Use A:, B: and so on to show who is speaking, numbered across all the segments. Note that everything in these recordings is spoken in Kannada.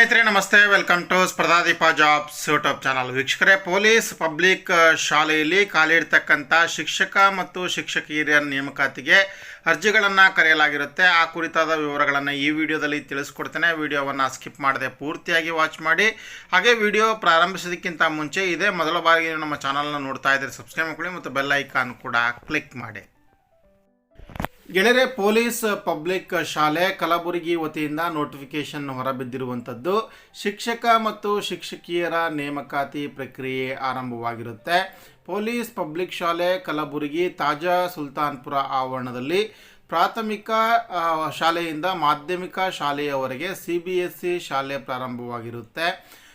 A: ಸ್ನೇಹಿತರೆ, ನಮಸ್ತೆ. Welcome to Spardhadeepa jobs YouTube channel. ವೀಕ್ಷಕರೇ, ಪೊಲೀಸ್ ಪಬ್ಲಿಕ್ ಶಾಲೆಯಲ್ಲಿ ಖಾಲಿರ್ತಕ್ಕಂಥ ಶಿಕ್ಷಕ ಮತ್ತು ಶಿಕ್ಷಕಿಯರ ನೇಮಕಾತಿಗೆ ಅರ್ಜಿಗಳನ್ನು ಕರೆಯಲಾಗಿರುತ್ತೆ. ಆ ಕುರಿತಾದ ವಿವರಗಳನ್ನು ಈ ವಿಡಿಯೋದಲ್ಲಿ ತಿಳಿಸ್ಕೊಡ್ತೇನೆ. ವಿಡಿಯೋವನ್ನು ಸ್ಕಿಪ್ ಮಾಡದೆ ಪೂರ್ತಿಯಾಗಿ ವಾಚ್ ಮಾಡಿ. ಹಾಗೆ ವಿಡಿಯೋ ಪ್ರಾರಂಭಿಸೋದಕ್ಕಿಂತ ಮುಂಚೆ ಇದೇ ಮೊದಲ ಬಾರಿಗೆ ನಮ್ಮ ಚಾನಲ್ನ ನೋಡ್ತಾ ಇದ್ದರೆ ಸಬ್ಸ್ಕ್ರೈಬ್ ಮಾಡ್ಕೊಳ್ಳಿ ಮತ್ತು ಬೆಲ್ ಐಕಾನ್ ಕೂಡ ಕ್ಲಿಕ್ ಮಾಡಿ. ಗೆಳೆಯರೆ, ಪೊಲೀಸ್, ಪಬ್ಲಿಕ್ ಶಾಲೆ, ಕಲಬುರಗಿ ವತಿಯಿಂದ ನೋಟಿಫಿಕೇಶನ್ ಹೊರಬಿದ್ದಿರುವಂಥದ್ದು ಶಿಕ್ಷಕ ಮತ್ತು ಶಿಕ್ಷಕಿಯರ ನೇಮಕಾತಿ ಪ್ರಕ್ರಿಯೆ ಆರಂಭವಾಗಿರುತ್ತೆ. ಪೊಲೀಸ್, ಪಬ್ಲಿಕ್ ಶಾಲೆ, ಕಲಬುರಗಿ, ತಾಜಾ ಸುಲ್ತಾನ್ಪುರ ಆವರಣದಲ್ಲಿ ಪ್ರಾಥಮಿಕ ಶಾಲೆಯಿಂದ ಮಾಧ್ಯಮಿಕ ಶಾಲೆಯವರೆಗೆ ಸಿ ಬಿ ಎಸ್ ಸಿ ಶಾಲೆ ಪ್ರಾರಂಭವಾಗಿರುತ್ತೆ.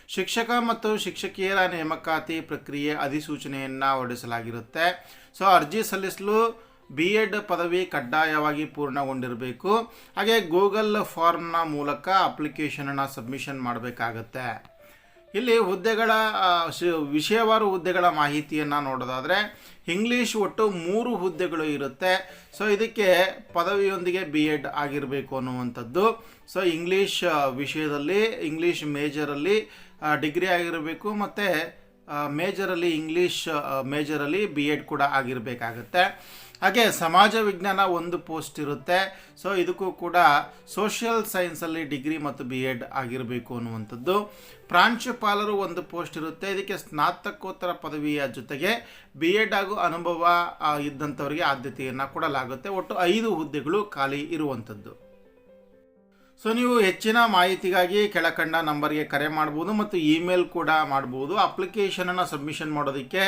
A: ಶಿಕ್ಷಕ ಮತ್ತು ಶಿಕ್ಷಕಿಯರ ನೇಮಕಾತಿ ಪ್ರಕ್ರಿಯೆ ಅಧಿಸೂಚನೆಯನ್ನು ಹೊರಡಿಸಲಾಗಿರುತ್ತೆ. ಸೊ, ಅರ್ಜಿ ಸಲ್ಲಿಸಲು ಬಿ ಎಡ್ ಪದವಿ ಕಡ್ಡಾಯವಾಗಿ ಪೂರ್ಣಗೊಂಡಿರಬೇಕು. ಹಾಗೆ ಗೂಗಲ್ ಫಾರ್ಮ್ನ ಮೂಲಕ ಅಪ್ಲಿಕೇಶನನ್ನು ಸಬ್ಮಿಷನ್ ಮಾಡಬೇಕಾಗತ್ತೆ. ಇಲ್ಲಿ ಹುದ್ದೆಗಳ ವಿಷಯವಾರು ಹುದ್ದೆಗಳ ಮಾಹಿತಿಯನ್ನು ನೋಡೋದಾದರೆ ಇಂಗ್ಲೀಷ್ ಒಟ್ಟು ಮೂರು ಹುದ್ದೆಗಳು ಇರುತ್ತೆ. ಸೊ ಇದಕ್ಕೆ ಪದವಿಯೊಂದಿಗೆ ಬಿ ಎಡ್ ಆಗಿರಬೇಕು ಅನ್ನುವಂಥದ್ದು. ಸೊ ಇಂಗ್ಲೀಷ್ ವಿಷಯದಲ್ಲಿ ಇಂಗ್ಲೀಷ್ ಮೇಜರಲ್ಲಿ ಡಿಗ್ರಿ ಆಗಿರಬೇಕು ಮತ್ತು ಮೇಜರಲ್ಲಿ ಇಂಗ್ಲೀಷ್ ಮೇಜರಲ್ಲಿ ಬಿ ಎಡ್ ಕೂಡ ಆಗಿರಬೇಕಾಗತ್ತೆ. ಹಾಗೆ ಸಮಾಜ ವಿಜ್ಞಾನ ಒಂದು ಪೋಸ್ಟ್ ಇರುತ್ತೆ. ಸೊ ಇದಕ್ಕೂ ಕೂಡ ಸೋಷಿಯಲ್ ಸೈನ್ಸಲ್ಲಿ ಡಿಗ್ರಿ ಮತ್ತು ಬಿ ಎಡ್ ಆಗಿರಬೇಕು ಅನ್ನುವಂಥದ್ದು. ಪ್ರಾಂಶುಪಾಲರು ಒಂದು ಪೋಸ್ಟ್ ಇರುತ್ತೆ. ಇದಕ್ಕೆ ಸ್ನಾತಕೋತ್ತರ ಪದವಿಯ ಜೊತೆಗೆ ಬಿ ಎಡ್ ಹಾಗೂ ಅನುಭವ ಇದ್ದಂಥವರಿಗೆ ಆದ್ಯತೆಯನ್ನು ಕೊಡಲಾಗುತ್ತೆ. ಒಟ್ಟು ಐದು ಹುದ್ದೆಗಳು ಖಾಲಿ ಇರುವಂಥದ್ದು. ಸೊ ನೀವು ಹೆಚ್ಚಿನ ಮಾಹಿತಿಗಾಗಿ ಕೆಳಕಂಡ ನಂಬರ್ಗೆ ಕರೆ ಮಾಡ್ಬೋದು ಮತ್ತು ಇಮೇಲ್ ಕೂಡ ಮಾಡ್ಬೋದು. ಅಪ್ಲಿಕೇಶನನ್ನು ಸಬ್ಮಿಷನ್ ಮಾಡೋದಕ್ಕೆ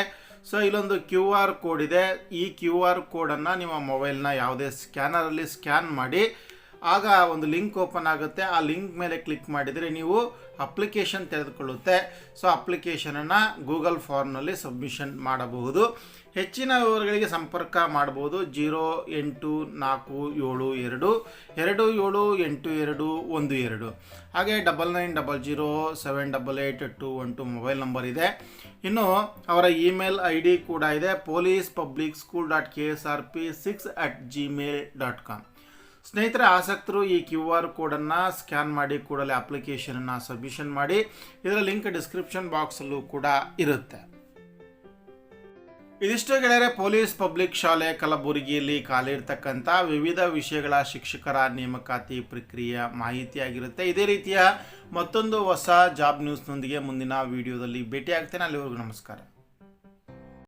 A: ಸೊ ಇಲ್ಲೊಂದು ಕ್ಯೂ ಆರ್ ಕೋಡ್ ಇದೆ. ಈ ಕ್ಯೂ ಆರ್ ಕೋಡನ್ನು ನಿಮ್ಮ ಮೊಬೈಲ್ನ ಯಾವುದೇ ಸ್ಕ್ಯಾನರಲ್ಲಿ ಸ್ಕ್ಯಾನ್ ಮಾಡಿ ಆಗ ಒಂದು ಲಿಂಕ್ ಓಪನ್ ಆಗುತ್ತೆ. ಆ ಲಿಂಕ್ ಮೇಲೆ ಕ್ಲಿಕ್ ಮಾಡಿದರೆ ನೀವು ಅಪ್ಲಿಕೇಶನ್ ತೆಗೆದುಕೊಳ್ಳುತ್ತೆ. ಸೊ, ಅಪ್ಲಿಕೇಶನನ್ನು ಗೂಗಲ್ ಫಾರ್ಮ್ನಲ್ಲಿ ಸಬ್ಮಿಷನ್ ಮಾಡಬಹುದು. ಹೆಚ್ಚಿನ ವಿವರಗಳಿಗೆ ಸಂಪರ್ಕ ಮಾಡಬಹುದು. ಜೀರೋ ಎಂಟು ನಾಲ್ಕು ಏಳು ಎರಡು ಎರಡು ಏಳು ಎಂಟು ಎರಡು ಒಂದು ಎರಡು. ಹಾಗೆ double nine double zero seven double eight two one two mobile number ಇದೆ. ಇನ್ನು ಅವರ ಇಮೇಲ್ ಐ ಡಿ ಕೂಡ ಇದೆ. Police public school dot K S R P six at Gmail dot com. ಸ್ನೇಹಿತರೆ, ಆಸಕ್ತರು ಈ ಕ್ಯೂ ಆರ್ ಕೋಡನ್ನು ಸ್ಕ್ಯಾನ್ ಮಾಡಿ ಕೂಡಲೇ ಅಪ್ಲಿಕೇಶನನ್ನು ಸಬ್ಮಿಷನ್ ಮಾಡಿ, ಇದರ ಲಿಂಕ್ ಡಿಸ್ಕ್ರಿಪ್ಷನ್ ಬಾಕ್ಸಲ್ಲೂ ಕೂಡ ಇರುತ್ತೆ. ಇದಿಷ್ಟು ಗೆಳೆಯರೆ, ಪೊಲೀಸ್, ಪಬ್ಲಿಕ್ ಶಾಲೆ ಕಲಬುರಗಿಯಲ್ಲಿ ಖಾಲಿರ್ತಕ್ಕಂಥ ವಿವಿಧ ವಿಷಯಗಳ ಶಿಕ್ಷಕರ ನೇಮಕಾತಿ ಪ್ರಕ್ರಿಯೆ ಮಾಹಿತಿಯಾಗಿರುತ್ತೆ. ಇದೇ ರೀತಿಯ ಮತ್ತೊಂದು ಹೊಸ ಜಾಬ್ ನ್ಯೂಸ್ನೊಂದಿಗೆ ಮುಂದಿನ ವಿಡಿಯೋದಲ್ಲಿ ಭೇಟಿಯಾಗ್ತೇನೆ. ಅಲ್ಲಿವರೆಗೂ ನಮಸ್ಕಾರ.